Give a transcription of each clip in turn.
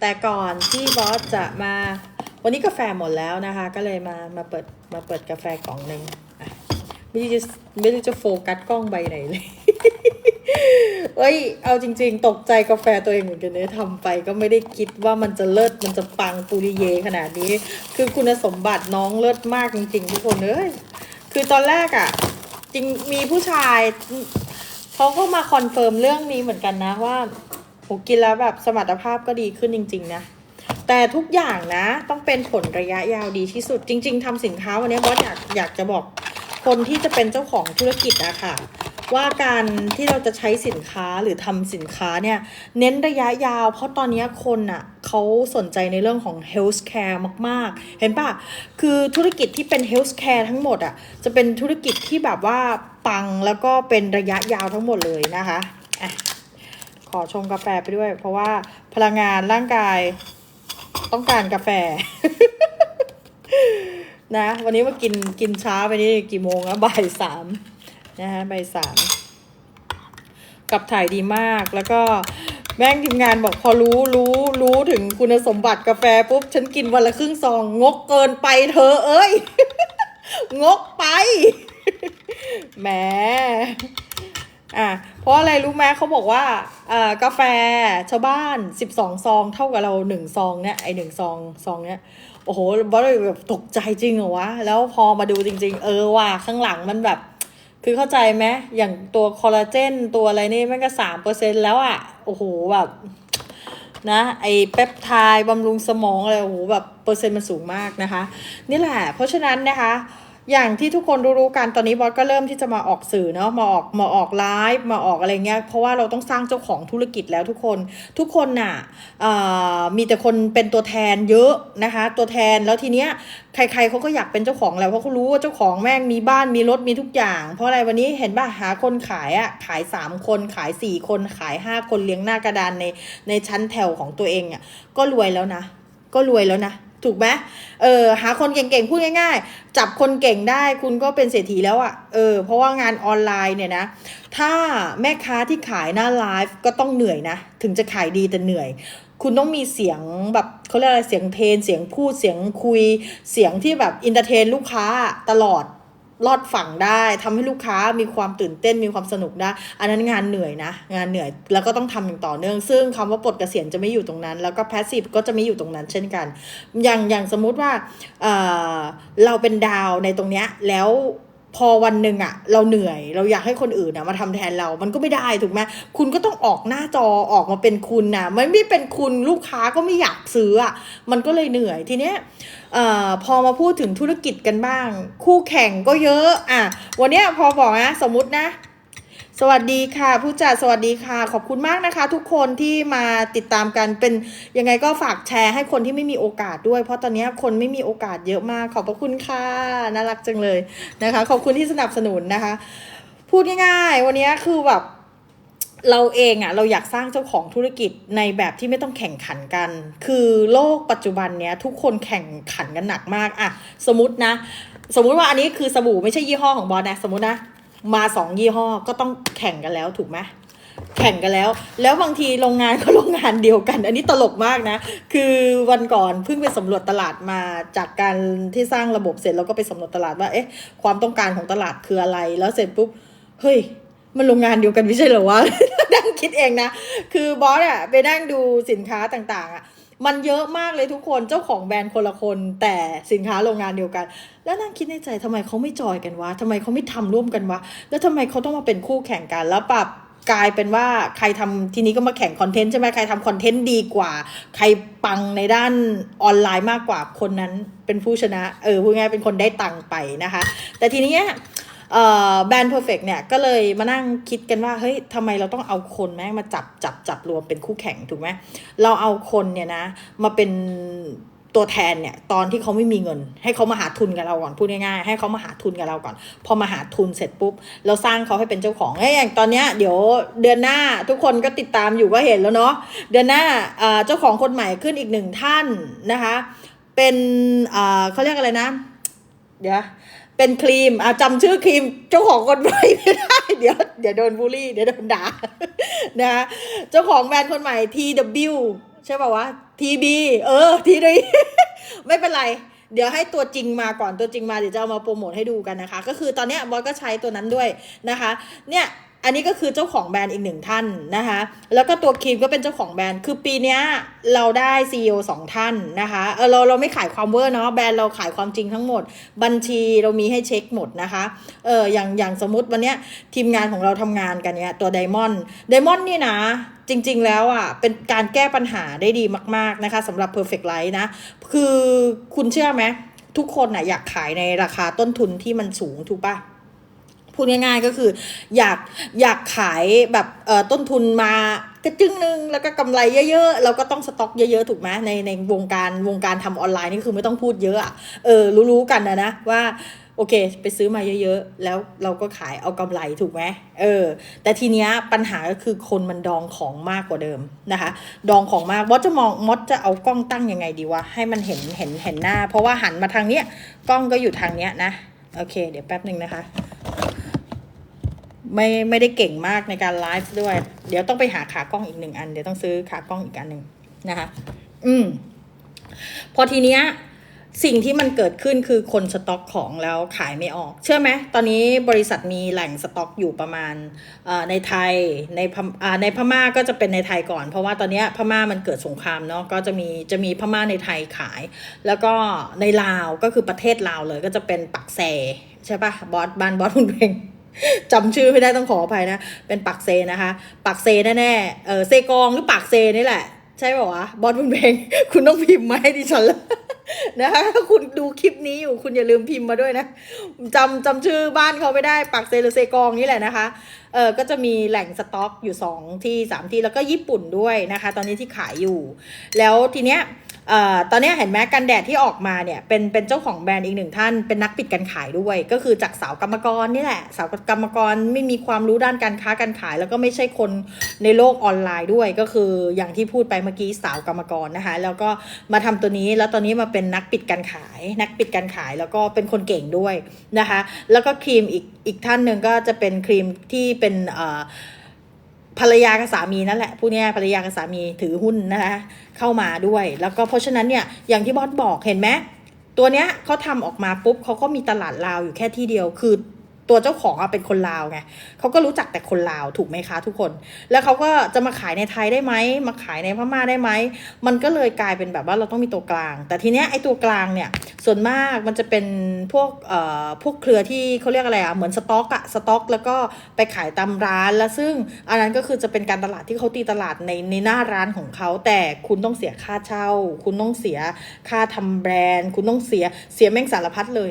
แต่ก่อนที่บอสจะมา วันนี้กาแฟหมดแล้วนะคะ ก็เลยมามาเปิดมาเปิดกาแฟกล่องหนึ่งไม่รู้จะไม่รู้จะโฟกัสกล้องใบไหนเลยเอ้ย เอาจริง ๆ ตกใจกาแฟตัวเองเหมือนกันเนี่ยทำไปก็ไม่ได้คิดว่ามันจะเลิศมันจะปังปุริเยขนาดนี้ คือคุณสมบัติน้องเลิศมากจริง ๆ ทุกคนเอ้ยคือตอนแรกอะ่ะ จริงมีผู้ชายเขาก็มาคอนเฟิร์มเรื่องนี้เหมือนกันนะว่า โหกินแล้วแบบสมรรถภาพก็ดีขึ้นจริง ๆ นะ แต่ทุกอย่างนะต้องเป็นผลระยะยาวดีที่สุดจริง ๆทำสินค้าวันนี้บอสอยากอยากจะบอกคนที่จะเป็นเจ้าของธุรกิจอะค่ะว่าการที่เราจะใช้สินค้าหรือทำสินค้าเนี่ยเน้นระยะยาว เพราะตอนนี้คนอะเขาสนใจในเรื่องของ health care มาก ๆ เห็นปะคือธุรกิจที่เป็น health care ทั้งหมดอะจะเป็นธุรกิจที่แบบว่าปังแล้วก็เป็นระยะยาวทั้งหมดเลยนะคะอะ ขอชงกาแฟไปด้วย เพราะว่าพลังงานร่างกายต้องการกาแฟ นะ วันนี้มากินกินช้าไปนี่กี่โมงอะบ่ายสามนะฮะบ่ายสามกับถ่ายดีมากแล้วก็แม่งทีมงานบอกพอรู้รู้รู้ถึงคุณสมบัติกาแฟปุ๊บ ฉันกินวันละครึ่งซอง งกเกินไปเธอเอ้ย งกไปแหม อะเพราะอะไรรู้ไหมเขาบอกว่าอ่ากาแฟชาวบ้าน 12 ซอง เท่ากับเราหนึ่งซองเนี่ยไอหนึ่งซองซองเนี้ยโอ้โหบอสเลยแบบตกใจจริงเหรอวะ แล้วพอมาดูจริง ๆ เออว่าข้างหลังมันแบบ คือเข้าใจไหมอย่างตัวคอลลาเจน ตัวอะไรนี่มันก็สามเปอร์เซ็นแล้วอะ่ะโอ้โหแบบนะไอเปปไทด์บำรุงสมองอะไรโอ้โหแบบเปอร์เซ็นต์มันสูงมากนะคะ นี่แหละ เพราะฉะนั้นนะคะ อย่างที่ทุกคนรู้ๆกันตอนนี้บอสก็เริ่มที่จะมาออกสื่อเนาะมาออกมาออกไลฟ์มาออกอะไรเงี้ยเพราะว่าเราต้องสร้างเจ้าของธุรกิจแล้วทุกคนทุกคนน่ะมีแต่คนเป็นตัวแทนเยอะนะคะ ตัวแทนแล้วทีเนี้ยใครๆเขาก็อยากเป็นเจ้าของแล้วเพราะเขารู้ว่าเจ้าของแม่งมีบ้านมีรถมีทุกอย่าง เพราะอะไรวันนี้เห็นป่ะหาคนขายอะขายสามคนขายสี่คนขายห้าคนเลี้ยงหน้ากระดานในในชั้นแถวของตัวเองอะก็รวยแล้วนะ ก็รวยแล้วนะ ถูกไหมเออหาคนเก่งๆพูดง่าย ๆ จับคนเก่งได้คุณก็เป็นเศรษฐีแล้วอะ่ะเออเพราะว่างานออนไลน์เนี่ยนะ ถ้าแม่ค้าที่ขายหน้าไลฟ์ก็ต้องเหนื่อยนะ ถึงจะขายดีแต่เหนื่อย คุณต้องมีเสียงแบบเขาเรียกอะไรเสียงเทนเสียงพูดเสียงคุย เสียงที่แบบอินเตอร์เทนลูกค้าตลอด ลอดฝั่งได้ทำให้ลูกค้ามีความตื่นเต้นมีความสนุกได้ อันนั้นงานเหนื่อยนะ งานเหนื่อยแล้วก็ต้องทำอย่างต่อเนื่อง ซึ่งคำว่าปลดเกษียณจะไม่อยู่ตรงนั้น แล้วก็แพสซีฟก็จะไม่อยู่ตรงนั้นเช่นกัน อย่างอย่างสมมุติว่าเเราเป็นดาวในตรงเนี้ยแล้ว พอวันหนึ่งอะเราเหนื่อยเราอยากให้คนอื่นนะมาทำแทนเรามันก็ไม่ได้ถูกไหมคุณก็ต้องออกหน้าจอออกมาเป็นคุณนะมันไม่เป็นคุณลูกค้าก็ไม่อยากซื้ออะมันก็เลยเหนื่อยทีเนี้ยเอ่อพอมาพูดถึงธุรกิจกันบ้าง คู่แข่งก็เยอะอะวันเนี้ยพอบอกนะสมมตินะ สวัสดีค่ะ ผู้จัดสวัสดีค่ะ ขอบคุณมากนะคะ ทุกคนที่มาติดตามกันเป็นยังไงก็ฝากแชร์ให้คนที่ไม่มีโอกาสด้วย เพราะตอนนี้คนไม่มีโอกาสเยอะมากขอบพระคุณค่ะน่ารักจังเลยนะคะ ขอบคุณที่สนับสนุนนะคะ พูดง่ายๆ วันนี้คือแบบเราเองอะ่ะเราอยากสร้างเจ้าของธุรกิจในแบบที่ไม่ต้องแข่งขันกัน คือโลกปัจจุบันเนี้ยทุกคนแข่งขันกันหนักมากอะสมมตินะ สมมุติว่าอันนี้คือสบู่ไม่ใช่ยี่ห้อของบอลนะสมมตินะ มาสองยี่ห้อก็ต้องแข่งกันแล้วถูกไหมแข่งกันแล้ว แล้วบางทีโรงงานก็โรงงานเดียวกัน อันนี้ตลกมากนะ คือวันก่อนเพิ่งไปสำรวจตลาดมาจากการที่สร้างระบบเสร็จแล้วก็ไปสำรวจตลาดว่าเอ๊ะความต้องการของตลาดคืออะไร แล้วเสร็จปุ๊บเฮ้ยมันโรงงานเดียวกันไม่ใช่เหรอวะนั่งคิดเองนะ คือบอสอะไปนั่งดูสินค้าต่างๆอะ มันเยอะมากเลยทุกคนเจ้าของแบรนด์คนละคน แต่สินค้าโรงงานเดียวกัน แล้วนั่งคิดในใจทำไมเขาไม่จอยกันวะทำไมเขาไม่ทำร่วมกันวะแล้วทำไมเขาต้องมาเป็นคู่แข่งกันแล้วปรับกลายเป็นว่าใครทำทีนี้ก็มาแข่งคอนเทนต์ใช่ไหมใครทำคอนเทนต์ดีกว่า ใครปังในด้านออนไลน์มากกว่าคนนั้นเป็นผู้ชนะ เออพูดง่ายเป็นคนได้ตังค์ไปนะคะ แต่ทีนี้ แบรนด์ perfect เนี่ยก็เลยมานั่งคิดกันว่า เฮ้ยทำไมเราต้องเอาคนแม่งมาจับจับจับรวมเป็นคู่แข่งถูกไหมเราเอาคนเนี่ยนะ มาเป็นตัวแทนเนี่ยตอนที่เขาไม่มีเงิน ให้เขามาหาทุนกับเราก่อนพูดง่ายๆให้เขามาหาทุนกับเราก่อน พอมาหาทุนเสร็จปุ๊บ เราสร้างเขาให้เป็นเจ้าของเอ้ยอย่างตอนเนี้ยเดี๋ยวเดือนหน้าทุกคนก็ติดตามอยู่ก็เห็นแล้วเนาะเดือนหน้าเจ้าของคนใหม่ขึ้นอีกหนึ่งท่านนะคะ เป็นเขาเรียกอะไรนะ เดี๋ยว เป็นครีมอะจำชื่อครีมเจ้าของคนใหม่ไม่ได้ เดี๋ยวเดี๋ยวโดนบูลลี่ เดี๋ยวโดนด่านะเจ้าของแบรนด์คนใหม่ TW ใช่ป่าววะ T B เออ T B ไม่เป็นไร เดี๋ยวให้ตัวจริงมาก่อนตัวจริงมาเดี๋ยวจะเอามาโปรโมทให้ดูกันนะคะ ก็คือตอนนี้บอสก็ใช้ตัวนั้นด้วยนะคะ เนี่ย อันนี้ก็คือเจ้าของแบรนด์อีกหนึ่งท่านนะคะ แล้วก็ตัวครีมก็เป็นเจ้าของแบรนด์ คือปีนี้เราได้ CEO สองท่านนะคะเออเราเราไม่ขายความเวอร์เนาะ แบรนด์เราขายความจริงทั้งหมด บัญชีเรามีให้เช็คหมดนะคะ เอออย่างอย่างสมมติวันเนี้ยทีมงานของเราทำงานกันเนี่ยตัวไดมอนด์ ไดมอนด์นี่นะจริง ๆ แล้วอะเป็นการแก้ปัญหาได้ดีมาก ๆนะคะสำหรับ Perfect Life นะ คือคุณเชื่อไหมทุกคนน่ะอยากขายในราคาต้นทุนที่มันสูงถูกปะ พูดง่ายๆก็คือ อยากอยากขายแบบต้นทุนมากระจึงหนึงแล้วก็กำไรเยอะๆ เราก็ต้องสต็อกเยอะๆ ถูกไหมในในวงการวงการทำออนไลน์นี่คือไม่ต้องพูดเยอะอะเออรู้ๆกันนะนะว่าโอเค ไปซื้อมาเยอะๆ แล้วเราก็ขายเอากำไรถูกไหมเออ แต่ทีเนี้ยปัญหาก็คือคนมันดองของมากกว่าเดิมนะคะ ดองของมากมดจะมองมดจะเอากล้องตั้งยังไงดีวะ ให้มันเห็นเห็นเห็นหน้า เพราะว่าหันมาทางเนี้ยกล้องก็อยู่ทางเนี้ยนะ โอเค เดี๋ยวแป๊บหนึ่งนะคะ ไม่ไม่ได้เก่งมากในการไลฟ์ด้วย เดี๋ยวต้องไปหาขากล้องอีกหนึ่งอัน เดี๋ยวต้องซื้อขากล้องอีกอันหนึ่งนะคะ อืม พอทีเนี้ยสิ่งที่มันเกิดขึ้นคือคนสต็อกของแล้วขายไม่ออก เชื่อไหมตอนนี้บริษัทมีแหล่งสต็อกอยู่ประมาณอ่อในไทยในพม่าในพม่าก็จะเป็นในไทยก่อน เพราะว่าตอนนี้พม่ามันเกิดสงครามเนาะก็จะมีจะมีพม่าในไทยขาย แล้วก็ในลาวก็คือประเทศลาวเลยก็จะเป็นปักแซใช่ปะบอสบ้านบอสคุณเพลง จำชื่อไม่ได้ต้องขออภัยนะ เป็นปักเซนะคะปักเซแน่ๆเออเซกองหรือปักเซนี่แหละ ใช่ป่าวะบอสคุณเพลงคุณต้องพิมพ์มาให้ดิฉันละนะคะถ้าคุณดูคลิปนี้อยู่คุณอย่าลืมพิมพ์มาด้วยนะจำจำชื่อบ้านเขาไม่ได้ปักเซหรือเซกองนี่แหละนะคะเออก็จะมีแหล่งสต็อกอยู่สองที่สามที่แล้วก็ญี่ปุ่นด้วยนะคะ ตอนนี้ที่ขายอยู่ แล้วทีเนี้ย ตอนนี้เห็นไหมกันแดดที่ออกมาเนี่ยเป็นเป็นเจ้าของแบรนด์อีกหนึ่งท่าน เป็นนักปิดการขายด้วย ก็คือจากสาวกรรมกรนี่แหละ สาวกรรมกรไม่มีความรู้ด้านการค้าการขาย แล้วก็ไม่ใช่คนในโลกออนไลน์ด้วย ก็คืออย่างที่พูดไปเมื่อกี้สาวกรรมกรนะคะ แล้วก็มาทำตัวนี้แล้วตอนนี้มาเป็นนักปิดการขาย นักปิดการขายแล้วก็เป็นคนเก่งด้วยนะคะ แล้วก็ครีมอีกอีกท่านหนึ่งก็จะเป็นครีมที่เป็นเอ่อ ภรรยากับสามีนั่นแหละผู้นี้ภรรยากับสามีถือหุ้นนะคะเข้ามาด้วย แล้วก็เพราะฉะนั้นเนี่ยอย่างที่บอสบอกเห็นไหมตัวเนี้ยเขาทำออกมาปุ๊บเขาก็มีตลาดลาวอยู่แค่ที่เดียวคือตัวเจ้าของเป็นคนลาวไงเขาก็รู้จักแต่คนลาวถูกไหมคะทุกคน แล้วเขาก็จะมาขายในไทยได้ไหม มาขายในพม่าได้ไหม มันก็เลยกลายเป็นแบบว่าเราต้องมีตัวกลาง แต่ทีเนี้ยไอ้ตัวกลางเนี่ย ส่วนมากมันจะเป็นพวกเอ่อพวกเครือที่เขาเรียกอะไรอะเหมือนสต็อกอะสต็อก แล้วก็ไปขายตามร้าน แล้วซึ่งอันนั้นก็คือจะเป็นการตลาดที่เขาตีตลาดในในหน้าร้านของเขา แต่คุณต้องเสียค่าเช่า คุณต้องเสียค่าทำแบรนด์ คุณต้องเสียเสียแม่งสารพัดเลย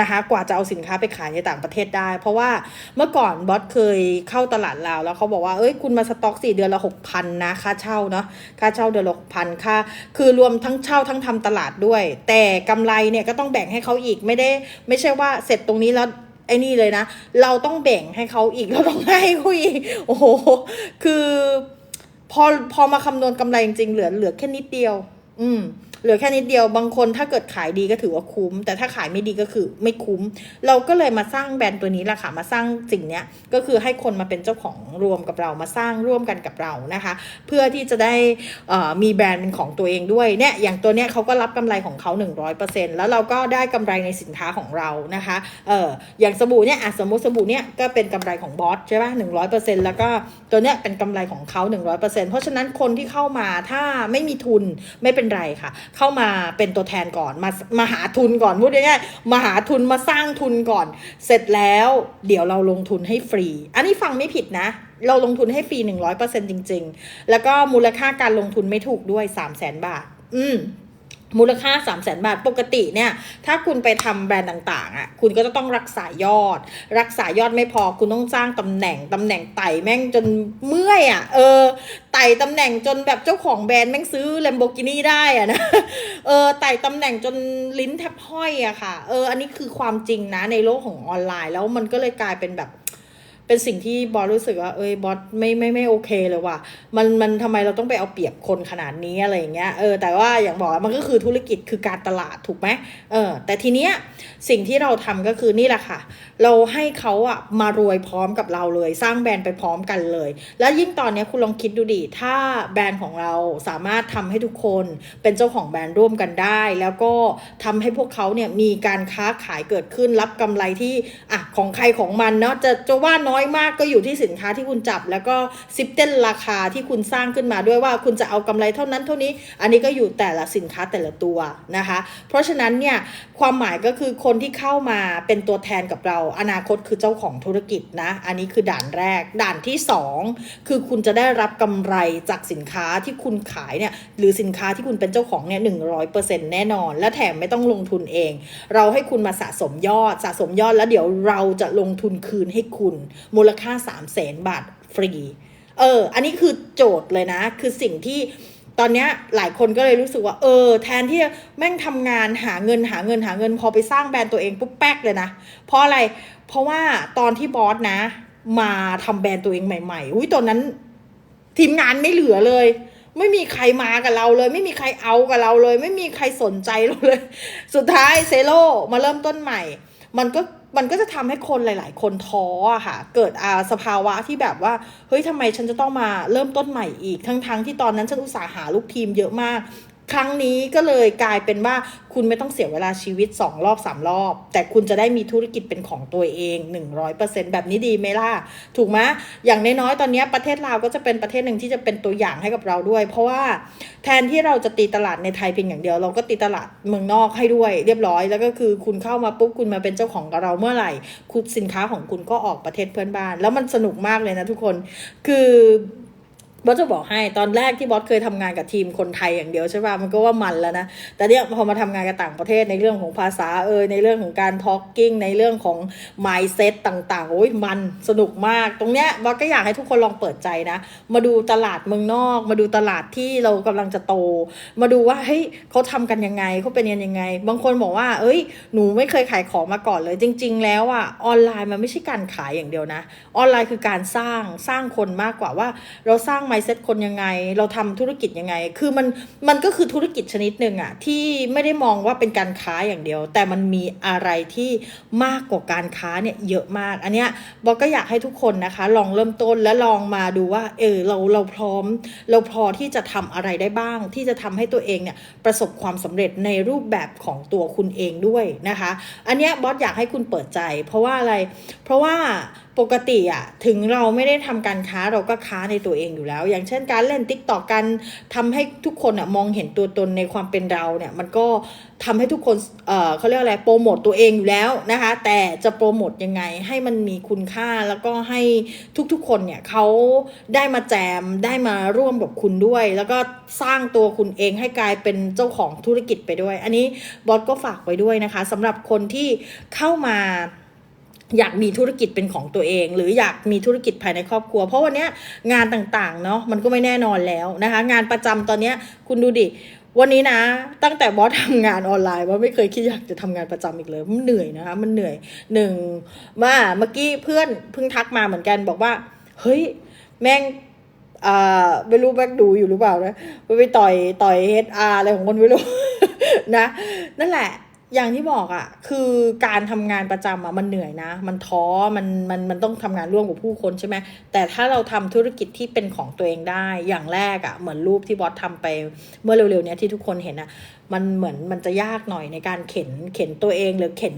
นะคะกว่าจะเอาสินค้าไปขายในต่างประเทศได้ เพราะว่าเมื่อก่อนบอสเคยเข้าตลาดลาวแล้วเขาบอกว่าเอ้ยคุณมาสต็อกสี่เดือนละหกพันนะค่าเช่าเนาะค่าเช่าเดือนละหกพันค่าคือรวมทั้งเช่าทั้งทำตลาดด้วย แต่กำไรเนี่ยก็ต้องแบ่งให้เขาอีกไม่ได้ ไม่ใช่ว่าเสร็จตรงนี้แล้วไอ้นี่เลยนะ เราต้องแบ่งให้เขาอีกเราต้องให้เขาอีกโอ้โหคือพอพอมาคำนวณกำไรจริงๆเหลือเหลือแค่นิดเดียว อืม เหลือแค่นิดเดียวบางคนถ้าเกิดขายดีก็ถือว่าคุ้ม แต่ถ้าขายไม่ดีก็คือไม่คุ้ม เราก็เลยมาสร้างแบรนด์ตัวนี้แหละค่ะมาสร้างสิ่งเนี้ยก็คือให้คนมาเป็นเจ้าของรวมกับเรามาสร้างร่วมกันกับเรานะคะ เพื่อที่จะได้มีแบรนด์เป็นของตัวเองด้วยเนี่ยอย่างตัวเนี้ยเขาก็รับกำไรของเขา 100%แล้วเราก็ได้กำไรในสินค้าของเรานะคะเอออย่างสบู่เนี่ยสมมติสบู่เนี่ยก็เป็นกำไรของบอสใช่ป่ะ100%แล้วก็ตัวเนี้ยเป็นกำไรของเขา100%เพราะฉะนั้นคนที่เข้ามาถ้าไม่มีทุนไม่เป็นไรค่ะเข้ามาเป็นตัวแทนก่อน มามาหาทุนก่อนพูดง่ายๆมาหาทุนมาสร้างทุนก่อน เสร็จแล้วเดี๋ยวเราลงทุนให้ฟรี อันนี้ฟังไม่ผิดนะ เราลงทุนให้ฟรี 100%จริง ๆ แล้วก็มูลค่าการลงทุนไม่ถูกด้วย 3 0 0 0 0 0 บาท อืม มูลค่า 3 0 0แสนบาทปกติเนี่ย ถ้าคุณไปทำแบรนด์ต่างๆอะ คุณก็จะต้องรักษายอด รักษายอดไม่พอ คุณต้องสร้างตำแหน่งตำแหน่งไต่แม่งจนเมื่อยอะ เออ ไต่ตำแหน่งจนแบบเจ้าของแบรนด์แม่งซื้อ Lamborghini ได้อะนะ เออ ไต่ตำแหน่งจนลิ้นแทบห้อยอะค่ะ เออ อันนี้คือความจริงนะในโลกของออนไลน์แล้วมันก็เลยกลายเป็นแบบ เป็นสิ่งที่บอสรู้สึกว่าเอ้ยบอสไม่ไม่ไม่โอเคเลยว่ะมันมันทำไมเราต้องไปเอาเปรียบคนขนาดนี้อะไรอย่างเงี้ยเออแต่ว่าอย่างบอกมันก็คือธุรกิจคือการตลาดถูกไหมเออแต่ทีเนี้ยสิ่งที่เราทำก็คือนี่แหละค่ะ เราให้เขาอะมารวยพร้อมกับเราเลย สร้างแบรนด์ไปพร้อมกันเลย แล้วยิ่งตอนเนี้ยคุณลองคิดดูดิถ้าแบรนด์ของเราสามารถทำให้ทุกคนเป็นเจ้าของแบรนด์ร่วมกันได้ แล้วก็ทำให้พวกเขาเนี่ยมีการค้าขายเกิดขึ้นรับกำไรที่อะของใครของมันเนาะจะจะว่าน้อยอยมากก็อยู่ที่สินค้าที่คุณจับ แล้วก็ซิปเต้นราคาที่คุณสร้างขึ้นมาด้วยว่าคุณจะเอากำไรเท่านั้นเท่านี้ อันนี้ก็อยู่แต่ละสินค้าแต่ละตัวนะคะ เพราะฉะนั้นเนี่ยความหมายก็คือคนที่เข้ามาเป็นตัวแทนกับเรา อนาคตคือเจ้าของธุรกิจนะ อันนี้คือด่านแรก ด่านที่สองคือคุณจะได้รับกำไรจากสินค้าที่คุณขายเนี่ยหรือสินค้าที่คุณเป็นเจ้าของเนี่ยหนึ่งร้อยเปอร์เซ็นต์แน่นอน และแถมไม่ต้องลงทุนเอง เราให้คุณมาสะสมยอดสะสมยอดแล้วเดี๋ยวเราจะลงทุนคืนให้คุณมูลค่า3 0 0แสนบาทฟรี เออ อันนี้คือโจทย์เลยนะ คือสิ่งที่ตอนนี้หลายคนก็เลยรู้สึกว่า เออ แทนที่จะแม่งทำงานหาเงินหาเงินหาเงินพอไปสร้างแบรนด์ตัวเองปุ๊บแป๊กเลยนะ เพราะอะไร เพราะว่าตอนที่บอสนะ มาทำแบรนด์ตัวเองใหม่ๆ อุ้ยตอนนั้น ทีมงานไม่เหลือเลย ไม่มีใครมากับเราเลย ไม่มีใครเอากับเราเลย ไม่มีใครสนใจเราเลย สุดท้ายเซโลมาเริ่มต้นใหม่ มันก็ มันก็จะทำให้คนหลาย ๆ คนท้ออะค่ะ เกิดอาสภาวะที่แบบว่า เฮ้ยทำไมฉันจะต้องมาเริ่มต้นใหม่อีก ทั้งๆที่ตอนนั้นฉันอุตส่าห์หาลูกทีมเยอะมาก ครั้งนี้ก็เลยกลายเป็นว่าคุณไม่ต้องเสียเวลาชีวิต 2 รอบ 3 รอบ แต่คุณจะได้มีธุรกิจเป็นของตัวเอง 100%แบบนี้ดีไหมล่ะ ถูกไหมอย่างน้อยๆตอนนี้ประเทศลาวก็จะเป็นประเทศหนึ่งที่จะเป็นตัวอย่างให้กับเราด้วย เพราะว่าแทนที่เราจะตีตลาดในไทยเพียงอย่างเดียว เราก็ตีตลาดเมืองนอกให้ด้วย เรียบร้อย แล้วก็คือคุณเข้ามาปุ๊บคุณมาเป็นเจ้าของกับเราเมื่อไหร่คุณสินค้าของคุณก็ออกประเทศเพื่อนบ้าน แล้วมันสนุกมากเลยนะทุกคน คือ บอสจะบอกให้ตอนแรกที่บอสเคยทำงานกับทีมคนไทยอย่างเดียวใช่ป่ะมันก็ว่ามันแล้วนะแต่เนี่ยพอมาทำงานกับต่างประเทศในเรื่องของภาษาเอยในเรื่องของการทอ l กิ้งในเรื่องของ mindset ต่างๆโอ้ยมันสนุกมาก ตรงเนี้ยบอสก็อยากให้ทุกคนลองเปิดใจนะ มาดูตลาดเมืองนอก มาดูตลาดที่เรากำลังจะโต มาดูว่าเฮ้ยเขาทำกันยังไงเขาเป็นยังไง บางคนบอกว่า เอ้ยหนูไม่เคยขายของมาก่อนเลย จริง ๆ แล้วอะออนไลน์มันไม่ใช่การขายอย่างเดียวนะ ออนไลน์คือการสร้างสร้างคนมากกว่าว่า เราสร้าง mindset คนยังไง เราทำธุรกิจยังไง คือมันมันก็คือธุรกิจชนิดหนึ่งอะที่ไม่ได้มองว่าเป็นการค้าอย่างเดียว แต่มันมีอะไรที่มากกว่าการค้าเนี่ยเยอะมาก อันเนี้ยบอกก็อยากให้ทุกคนนะคะ ลองเริ่มต้นและลองมาดูว่า เออเราเราพร้อม เราพอที่จะทำอะไรได้บ้าง ที่จะทำให้ตัวเองเนี่ยประสบความสำเร็จในรูปแบบของตัวคุณเองด้วยนะคะ อันเนี้ยบอสอยากให้คุณเปิดใจ เพราะว่าอะไร เพราะว่า ปกติอะถึงเราไม่ได้ทำการค้าเราก็ค้าในตัวเองอยู่แล้ว อย่างเช่นการเล่นติ๊กตอกกันทำให้ทุกคนอะมองเห็นตัวตนในความเป็นเราเนี่ยมันก็ทำให้ทุกคนเอ่อเขาเรียกอะไรโปรโมตตัวเองอยู่แล้วนะคะแต่จะโปรโมตยังไงให้มันมีคุณค่าแล้วก็ให้ทุกๆคนเนี่ยเขาได้มาแจมได้มาร่วมกับคุณด้วย แล้วก็สร้างตัวคุณเองให้กลายเป็นเจ้าของธุรกิจไปด้วย อันนี้บอสก็ฝากไว้ด้วยนะคะสำหรับคนที่เข้ามา อยากมีธุรกิจเป็นของตัวเอง หรืออยากมีธุรกิจภายในครอบครัว เพราะวันนี้งานต่างๆเนาะมันก็ไม่แน่นอนแล้วนะคะ งานประจำตอนเนี้ยคุณดูดิวันนี้นะ ตั้งแต่บอสทำงานออนไลน์ว่าไม่เคยคิดอยากจะทำงานประจำอีกเลยมันเหนื่อยนะคะมันเหนื่อยหนึ่งว่าเมื่อกี้เพื่อนเพิ่งทักมาเหมือนกันบอกว่า เฮ้ยแม่งไม่รู้แม่งดูอยู่หรือเปล่านะไปต่อยต่อยเฮดอาร์อะไรของคนไม่รู้นะ นั่นแหละ อย่างที่บอกอะ่ะ คือการทำงานประจำอะ่ะมันเหนื่อยนะ มันท้อมันมันมันต้องทำงานร่วมกับผู้คนใช่ไหมแต่ถ้าเราทำธุรกิจที่เป็นของตัวเองได้อย่างแรกอะ่ะเหมือนรูปที่บอสทำไปเมื่อเร็วๆนี้ที่ทุกคนเห็นอะ่ะ มันเหมือนมันจะยากหน่อยในการเข็นเข็นตัวเองหรือเข็น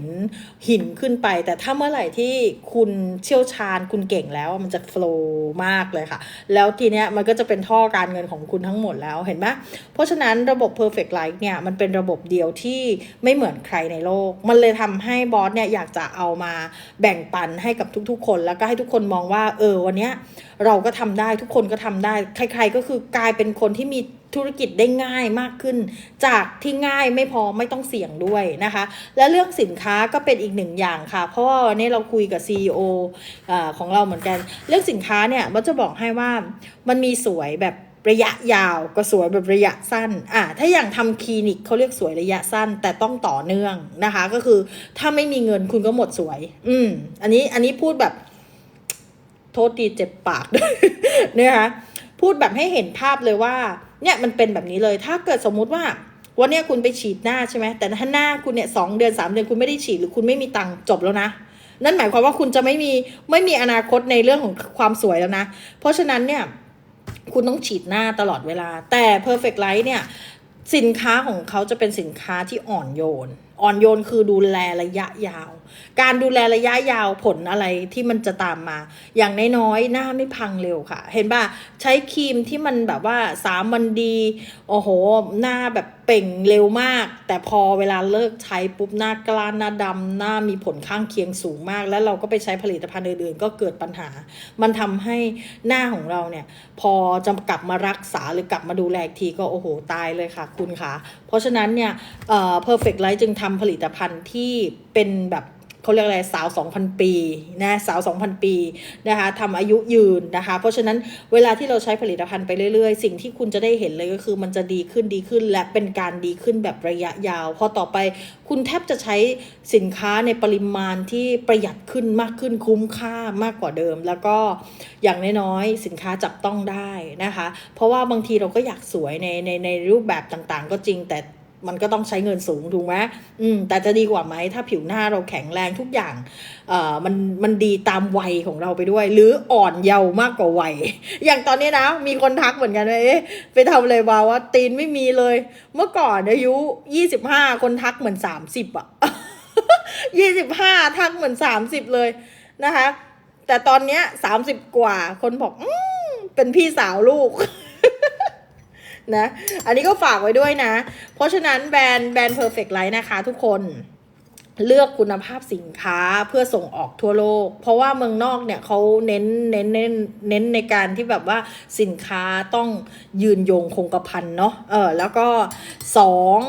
หินขึ้นไป แต่ถ้าเมื่อไหร่ที่คุณเชี่ยวชาญคุณเก่งแล้วมันจะโฟล์มากเลยค่ะ แล้วทีเนี้ยมันก็จะเป็นท่อการเงินของคุณทั้งหมดแล้วเห็นไหมเพราะฉะนั้นระบบ perfect life เนี่ยมันเป็นระบบเดียวที่ไม่เหมือนใครในโลก มันเลยทำให้บอสเนี่ยอยากจะเอามาแบ่งปันให้กับทุกๆ คน แล้วก็ให้ทุกคนมองว่าเออวันเนี้ย เราก็ทำได้ทุกคนก็ทำได้ ใคร ๆ ก็คือกลายเป็นคนที่มีธุรกิจได้ง่ายมากขึ้น จากที่ง่ายไม่พอไม่ต้องเสี่ยงด้วยนะคะ และเรื่องสินค้าก็เป็นอีกหนึ่งอย่างค่ะ เพราะว่าวันนี้เราคุยกับ CEO อของเราเหมือนกัน เรื่องสินค้าเนี่ยบันจะบอกให้ว่ามันมีสวยแบบระยะยาวก็สวยแบบระยะสั้น อ่า ถ้าอย่างทำคลินิกเขาเรียกสวยระยะสั้น แต่ต้องต่อเนื่องนะคะ ก็คือถ้าไม่มีเงินคุณก็หมดสวย อืม อันนี้ อันนี้พูดแบบ โทษทีเจ็บปากด้วยนะคะพูดแบบให้เห็นภาพเลยว่า เนี่ยมันเป็นแบบนี้เลย ถ้าเกิดสมมุติว่าวันนี้คุณไปฉีดหน้าใช่ไหมแต่ถ้าหน้าคุณเนี่ยสองเดือนสามเดือนคุณไม่ได้ฉีดหรือคุณไม่มีตังค์จบแล้วนะ นั่นหมายความว่าคุณจะไม่มีไม่มีอนาคตในเรื่องของความสวยแล้วนะ เพราะฉะนั้นเนี่ยคุณต้องฉีดหน้าตลอดเวลา แต่ Perfect Light เนี่ยสินค้าของเขาจะเป็นสินค้าที่อ่อนโยน อ่อนโยนคือดูแลระยะยาว การดูแลระยะยาวผลอะไรที่มันจะตามมา อย่างน้อยๆหน้าไม่พังเร็วค่ะ เห็นป่ะใช้ครีมที่มันแบบว่าสามวันดีโอ้โห หน้าแบบเป่งเร็วมาก แต่พอเวลาเลิกใช้ปุ๊บหน้ากล้านหน้าดำหน้ามีผลข้างเคียงสูงมาก แล้วเราก็ไปใช้ผลิตภัณฑ์อื่นๆ ก็เกิดปัญหา มันทำให้หน้าของเราเนี่ย พอจะกลับมารักษาหรือกลับมาดูแลอีกทีก็โอ้โหตายเลยค่ะ คุณคะเพราะฉะนั้นเนี่ยเอ่อ perfect light จึงททำผลิตภัณฑ์ที่เป็นแบบเขาเรียกอะไรสาว 2,000 ปีนะสาว 2,000 ปีนะคะทำอายุยืนนะคะ เพราะฉะนั้นเวลาที่เราใช้ผลิตภัณฑ์ไปเรื่อยๆ สิ่งที่คุณจะได้เห็นเลยก็คือมันจะดีขึ้นดีขึ้น และเป็นการดีขึ้นแบบระยะยาว พอต่อไปคุณแทบจะใช้สินค้าในปริมาณที่ประหยัดขึ้นมากขึ้นคุ้มค่ามากกว่าเดิม แล้วก็อย่างน้อยๆสินค้าจับต้องได้นะคะ เพราะว่าบางทีเราก็อยากสวยในในในรูปแบบต่างๆ ก็จริงแต่ มันก็ต้องใช้เงินสูงถูกไหมอืม แต่จะดีกว่าไหมถ้าผิวหน้าเราแข็งแรงทุกอย่าง เอ่อ มัน มันดีตามวัยของเราไปด้วย หรืออ่อนเยาว์มากกว่าวัย อย่างตอนนี้นะ มีคนทักเหมือนกันว่าเอ๊ะ ไปทำอะไรมาว่าตีนไม่มีเลย เมื่อก่อนอายุยี่สิบห้าคนทักเหมือนสามสิบอะยี่สิบห้าทักเหมือนสามสิบเลยนะคะ แต่ตอนเนี้ยสามสิบกว่า คนบอก อืมเป็นพี่สาวลูก นะ อันนี้ก็ฝากไว้ด้วยนะ เพราะฉะนั้นแบรนด์แบรนด์ Perfect Light นะคะทุกคนเลือกคุณภาพสินค้าเพื่อส่งออกทั่วโลก เพราะว่าเมืองนอกเนี่ยเขาเน้นเน้นเน้นเน้นในการที่แบบว่าสินค้าต้องยืนยงคงกระพันเนาะเออแล้วก็สอง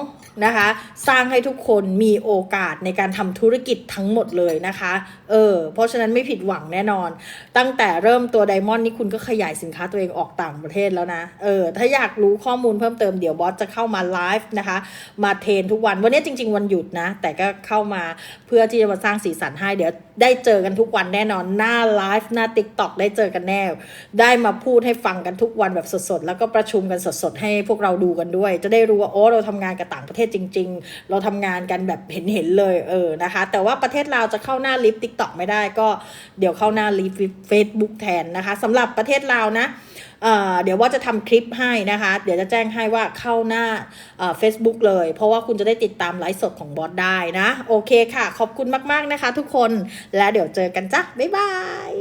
นะคะ สร้างให้ทุกคนมีโอกาสในการทำธุรกิจทั้งหมดเลยนะคะเออเพราะฉะนั้นไม่ผิดหวังแน่นอน ตั้งแต่เริ่มตัวไดมอนด์นี่คุณก็ขยายสินค้าตัวเองออกต่างประเทศแล้วนะเออถ้าอยากรู้ข้อมูลเพิ่มเติมเดี๋ยวบอสจะเข้ามาไลฟ์นะคะ มาเทรนทุกวันวันนี้จริง ๆ วันหยุดนะ แต่ก็เข้ามาเพื่อที่จะมาสร้างสีสันให้เดี๋ยวได้เจอกันทุกวันแน่นอนหน้าไลฟ์หน้าติ๊กต็อกได้เจอกันแน่ได้มาพูดให้ฟังกันทุกวันแบบสดๆแล้วก็ประชุมกันสดๆให้พวกเราดูกันด้วย จะได้รู้ว่าโอ้เราทำงานกับต่างประเทศศจริง ๆ เราทำงานกันแบบเห็นๆเลยเออนะคะ แต่ว่าประเทศเราวจะเข้าหน้าลิฟต์ติ๊กต็อกไม่ได้ก็เดี๋ยวเข้าหน้าลิฟต์เฟซบุ๊กแทนนะคะสำหรับประเทศลาวนะเเดี๋ยวว่าจะทำคลิปให้นะคะ เดี๋ยวจะแจ้งให้ว่าเข้าหน้าเฟซบุ๊กเลย เพราะว่าคุณจะได้ติดตามไลฟ์สดของบอสได้นะ โอเคค่ะ ขอบคุณมาก ๆ นะคะทุกคน และเดี๋ยวเจอกันจ้ะ บ๊ายบาย